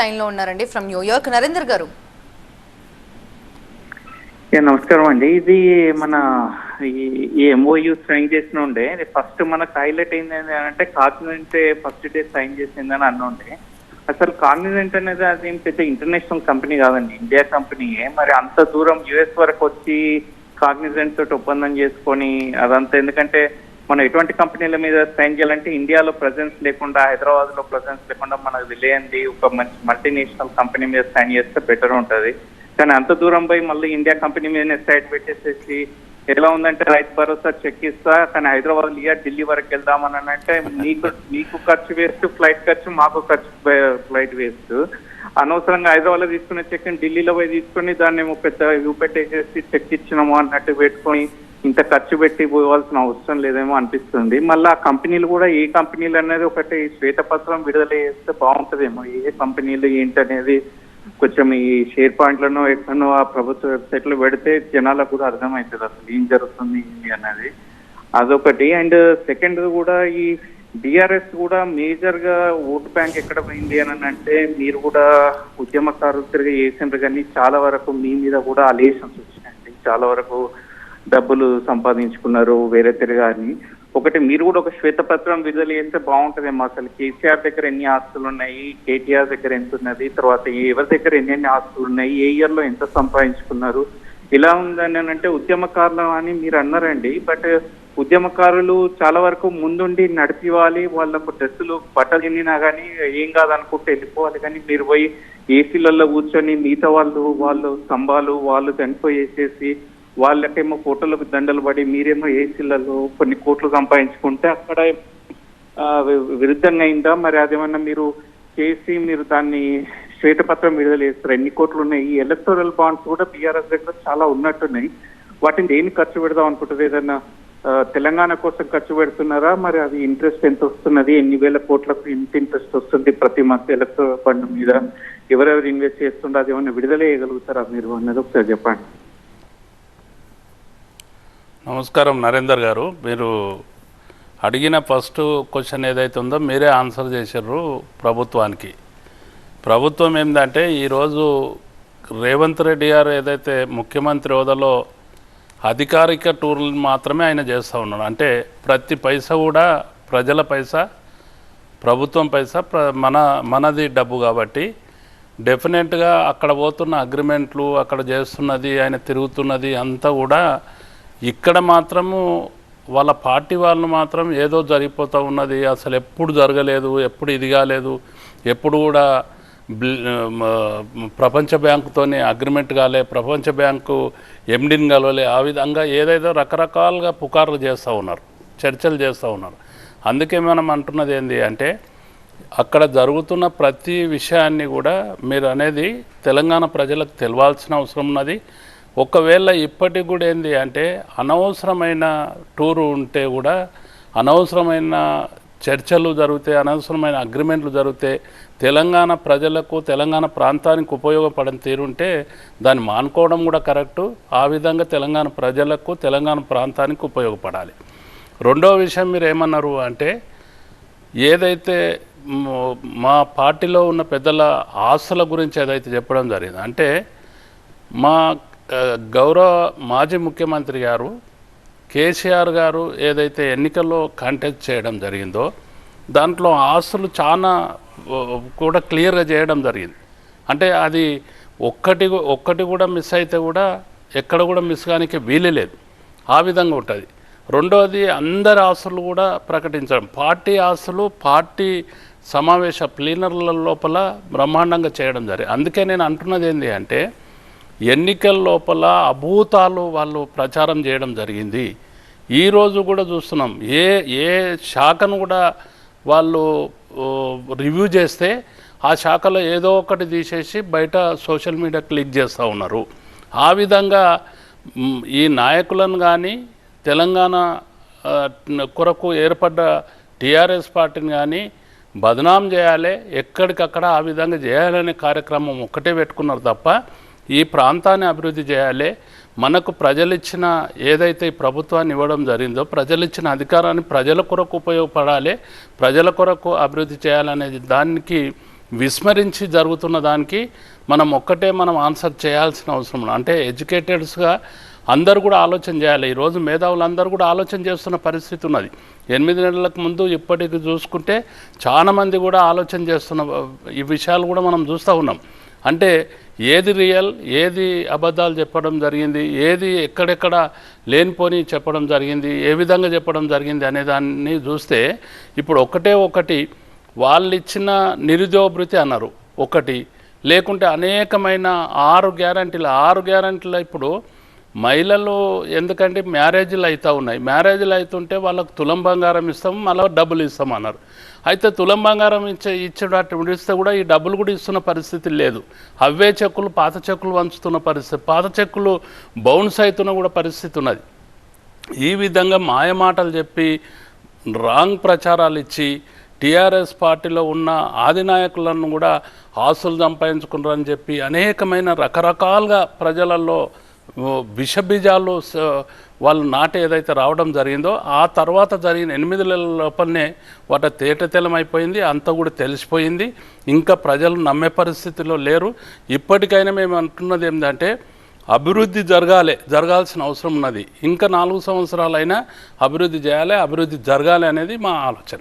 లైన్లో ఉన్నారండి from New York Narender గారు. నమస్కారం అండి. ఇది మన ఈ- ఎంఓయూ సైన్ చేసిన ఉండే ఫస్ట్ మనకు హైలైట్ అయింది అంటే కాగ్నిజెంట్ ఫస్ట్ డే సైన్ చేసిందని అన్నుండే అసలు కాగ్నిజెంట్ అనేది అది పెద్ద ఇంటర్నేషనల్ కంపెనీ కాదండి ఇండియా కంపెనీయే మరి అంత దూరం యుఎస్ వరకు వచ్చి కాగ్నిజెంట్ తోటి ఒప్పందం చేసుకొని అదంతా ఎందుకంటే మనం ఎటువంటి కంపెనీల మీద సైన్ చేయాలంటే ఇండియాలో ప్రజెన్స్ లేకుండా హైదరాబాద్లో ప్రజెన్స్ లేకుండా మనకు తెలియంది ఒక మంచి మల్టీనేషనల్ కంపెనీ మీద సైన్ చేస్తే బెటర్ ఉంటది. కానీ అంత దూరం పోయి మళ్ళీ ఇండియా కంపెనీ మీదనే సైట్ పెట్టేసేసి ఎలా ఉందంటే రైతు భరోసా చెక్ ఇస్తా కానీ హైదరాబాద్ ఇయర్ ఢిల్లీ వరకు వెళ్దామని అని అంటే మీకు మీకు ఖర్చు వేస్ట్ ఫ్లైట్ ఖర్చు మాకు ఖర్చు ఫ్లైట్ వేస్ట్ అనవసరంగా హైదరాబాద్లో తీసుకున్న చెక్ ఢిల్లీలో పోయి తీసుకుని దాన్ని పెద్ద పెద్ద చూపెట్టేసేసి చెక్ ఇచ్చినాము అన్నట్టు పెట్టుకొని ఇంత ఖర్చు పెట్టి పోవాల్సిన అవసరం లేదేమో అనిపిస్తుంది. మళ్ళీ ఆ కంపెనీలు కూడా ఏ కంపెనీలు అనేది ఒకటి శ్వేతపత్రం విడుదల చేస్తే బాగుంటుందేమో. ఏ కంపెనీలు ఏంటనేది కొంచెం ఈ షేర్ పాయింట్లను ఎక్కడో ఆ ప్రభుత్వ వెబ్సైట్లో పెడితే జనాలకు కూడా అర్థమవుతుంది అసలు ఏం జరుగుతుంది ఏంటి అనేది. అదొకటి. అండ్ సెకండ్ కూడా ఈ డిఆర్ఎస్ కూడా మేజర్గా ఓటు బ్యాంక్ ఎక్కడ పోయింది అని అంటే మీరు కూడా ఉద్యమకారులు తిరిగి చేసిండ్రు కానీ చాలా వరకు మీ మీద కూడా అలేషన్స్ వచ్చినాయండి. చాలా వరకు డబ్బులు సంపాదించుకున్నారు వేరే తిరగాని. ఒకటి మీరు కూడా ఒక శ్వేతపత్రం విడుదల చేస్తే బాగుంటుందేమో అసలు. కేసీఆర్ దగ్గర ఎన్ని ఆస్తులు ఉన్నాయి? కేటీఆర్ దగ్గర ఎంత ఉన్నది? తర్వాత ఎవరి దగ్గర ఎన్ని ఆస్తులు ఉన్నాయి? ఏ ఇయర్లో ఎంత సంపాదించుకున్నారు? ఇలా ఉందని అంటే ఉద్యమకారులు అని మీరు అన్నారండి. బట్ ఉద్యమకారులు చాలా వరకు ముందుండి నడిపివ్వాలి. వాళ్ళకు డ్రెస్సులు బట్టలు తిన్నా కానీ ఏం కాదనుకుంటే వెళ్ళిపోవాలి. కానీ మీరు పోయి ఏసీలలో కూర్చొని మిగతా వాళ్ళు వాళ్ళు స్తంభాలు వాళ్ళు చనిపోయేసేసి వాళ్ళకేమో ఫోటోలకు దండలు పడి మీరేమో ఏసీలలో కొన్ని కోట్లు సంపాదించుకుంటే అక్కడ విరుద్ధంగా అయిందా? మరి అదేమన్నా మీరు చేసి మీరు దాన్ని శ్వేతపత్రం విడుదల చేస్తారు? ఎన్ని కోట్లు ఉన్నాయి? ఈ ఎలక్టోరల్ బాండ్స్ కూడా బీఆర్ఎస్ దగ్గర చాలా ఉన్నట్టున్నాయి. వాటిని దేని ఖర్చు పెడదాం అనుకుంటుంది ఏదన్నా తెలంగాణ కోసం ఖర్చు పెడుతున్నారా? మరి అది ఇంట్రెస్ట్ ఎంత వస్తున్నది? ఎన్ని వేల కోట్లకు ఎంత ఇంట్రెస్ట్ వస్తుంది ప్రతి మంత్ ఎలక్ట్రల్ ఫండ్ మీద? ఎవరెవరు ఇన్వెస్ట్ చేస్తుండో అది ఏమైనా విడుదల చేయగలుగుతారా మీరు? అన్నది ఒకసారి చెప్పండి. నమస్కారం నరేందర్ గారు. మీరు అడిగిన ఫస్ట్ క్వశ్చన్ ఏదైతే ఉందో మీరే ఆన్సర్ చేశారు ప్రభుత్వానికి. ప్రభుత్వం ఏంటంటే ఈరోజు రేవంత్ రెడ్డి గారు ఏదైతే ముఖ్యమంత్రి హోదాలో అధికారిక టూర్లు మాత్రమే ఆయన చేస్తూ ఉన్నాడు. అంటే ప్రతి పైసా కూడా ప్రజల పైసా ప్రభుత్వం పైసా ప్ర మన మనది డబ్బు కాబట్టి డెఫినెట్గా అక్కడ పోతున్న అగ్రిమెంట్లు అక్కడ చేస్తున్నది ఆయన తిరుగుతున్నది అంతా కూడా ఇక్కడ మాత్రము వాళ్ళ పార్టీ వాళ్ళు మాత్రం ఏదో జరిగిపోతూ ఉన్నది అసలు ఎప్పుడు జరగలేదు ఎప్పుడు ఇది కాలేదు ఎప్పుడు కూడా ప్రపంచ బ్యాంకుతోనే అగ్రిమెంట్ కాలే ప్రపంచ బ్యాంకు ఎండిని కలవలే ఆ విధంగా ఏదైతే రకరకాలుగా పుకార్లు చేస్తూ ఉన్నారు చర్చలు చేస్తూ ఉన్నారు. అందుకే మనం అంటున్నది ఏంటి అంటే అక్కడ జరుగుతున్న ప్రతి విషయాన్ని కూడా మీరు అనేది తెలంగాణ ప్రజలకు తెలవాల్సిన అవసరం ఉన్నది. ఒకవేళ ఇప్పటికి కూడా ఏంది అంటే అనవసరమైన టూరు ఉంటే కూడా అనవసరమైన చర్చలు జరిగితే అనవసరమైన అగ్రిమెంట్లు జరిగితే తెలంగాణ ప్రజలకు తెలంగాణ ప్రాంతానికి ఉపయోగపడని తీరుంటే దాన్ని మానుకోవడం కూడా కరెక్టు. ఆ విధంగా తెలంగాణ ప్రజలకు తెలంగాణ ప్రాంతానికి ఉపయోగపడాలి. రెండవ విషయం మీరు ఏమన్నారు అంటే ఏదైతే మా పార్టీలో ఉన్న పెద్దల ఆస్తుల గురించి ఏదైతే చెప్పడం జరిగింది అంటే మా గౌరవ మాజీ ముఖ్యమంత్రి గారు కేసీఆర్ గారు ఏదైతే ఎన్నికల్లో కంటెస్ట్ చేయడం జరిగిందో దాంట్లో ఆస్తులు చాలా కూడా క్లియర్గా చేయడం జరిగింది. అంటే అది ఒక్కటి ఒక్కటి కూడా మిస్ అయితే కూడా ఎక్కడ కూడా మిస్ కానికి వీలు లేదు. ఆ విధంగా ఉంటుంది. రెండవది అందరి ఆస్తులు కూడా ప్రకటించడం. పార్టీ ఆస్తులు పార్టీ సమావేశ ప్లీనర్ల లోపల బ్రహ్మాండంగా చేయడం జరిగింది. అందుకే నేను అంటున్నది ఏంటి అంటే ఎన్నికల లోపల అభూతాలు వాళ్ళు ప్రచారం చేయడం జరిగింది. ఈరోజు కూడా చూస్తున్నాం. ఏ ఏ శాఖను కూడా వాళ్ళు రివ్యూ చేస్తే ఆ శాఖలో ఏదో ఒకటి తీసేసి బయట సోషల్ మీడియా క్లిక్ చేస్తూ ఉన్నారు. ఆ విధంగా ఈ నాయకులను కానీ తెలంగాణ కొరకు ఏర్పడ్డ టీఆర్ఎస్ పార్టీని కానీ బదనాం చేయాలి ఎక్కడికక్కడ ఆ విధంగా చేయాలనే కార్యక్రమం ఒక్కటే పెట్టుకున్నారు తప్ప ఈ ప్రాంతాన్ని అభివృద్ధి చేయాలి. మనకు ప్రజలిచ్చిన ఏదైతే ప్రభుత్వాన్ని ఇవ్వడం జరిగిందో ప్రజలు ఇచ్చిన అధికారాన్ని ప్రజల కొరకు ఉపయోగపడాలి ప్రజల కొరకు అభివృద్ధి చేయాలనేది దానికి విస్మరించి జరుగుతున్న దానికి మనం ఒక్కటే మనం ఆన్సర్ చేయాల్సిన అవసరం అంటే ఎడ్యుకేటెడ్స్గా అందరూ కూడా ఆలోచన చేయాలి. ఈరోజు మేధావులందరూ కూడా ఆలోచన చేస్తున్న పరిస్థితి ఉన్నది. ఎనిమిది నెలలకు ముందు ఇప్పటికి చూసుకుంటే చాలామంది కూడా ఆలోచన చేస్తున్న ఈ విషయాలు కూడా మనం చూస్తూ ఉన్నాం. అంటే ఏది రియల్ ఏది అబద్ధాలు చెప్పడం జరిగింది ఏది ఎక్కడెక్కడ లేనిపోని చెప్పడం జరిగింది ఏ విధంగా చెప్పడం జరిగింది అనే దాన్ని చూస్తే ఇప్పుడు ఒకటే ఒకటి వాళ్ళు ఇచ్చిన నిరుద్యోగభృతి అన్నారు. ఒకటి లేకుంటే అనేకమైన ఆరు గ్యారంటీలు ఆరు గ్యారంటీలు ఇప్పుడు మహిళలు ఎందుకంటే మ్యారేజ్లు అవుతూ ఉన్నాయి. మ్యారేజ్లు అవుతుంటే వాళ్ళకు తులం బంగారం ఇస్తాం మళ్ళీ డబ్బులు ఇస్తాం అన్నారు. అయితే తులం బంగారం ఇచ్చే ఇచ్చేటటువంటి ఇస్తే కూడా ఈ డబ్బులు కూడా ఇస్తున్న పరిస్థితి లేదు. అవే చెక్కులు పాత చెక్కులు వంచుతున్న పరిస్థితి పాత చెక్కులు బౌన్స్ అవుతున్న కూడా పరిస్థితి ఉన్నది. ఈ విధంగా మాయమాటలు చెప్పి రాంగ్ ప్రచారాలు ఇచ్చి టీఆర్ఎస్ పార్టీలో ఉన్న ఆదినాయకులను కూడా ఆస్తులు సంపాదించుకున్నారని చెప్పి అనేకమైన రకరకాలుగా ప్రజలలో ఓ వాళ్ళు నాట ఏదైతే రావడం జరిగిందో ఆ తర్వాత జరిగిన ఎనిమిది నెలల లోపలనే వాటి తేటతెలమైపోయింది అంతా కూడా తెలిసిపోయింది. ఇంకా ప్రజలు నమ్మే పరిస్థితిలో లేరు. ఇప్పటికైనా మేము అంటున్నది ఏంటంటే అభివృద్ధి జరగాలి జరగాల్సిన అవసరం ఉన్నది. ఇంకా నాలుగు సంవత్సరాలైనా అభివృద్ధి చేయాలి అభివృద్ధి జరగాలి అనేది మా ఆలోచన.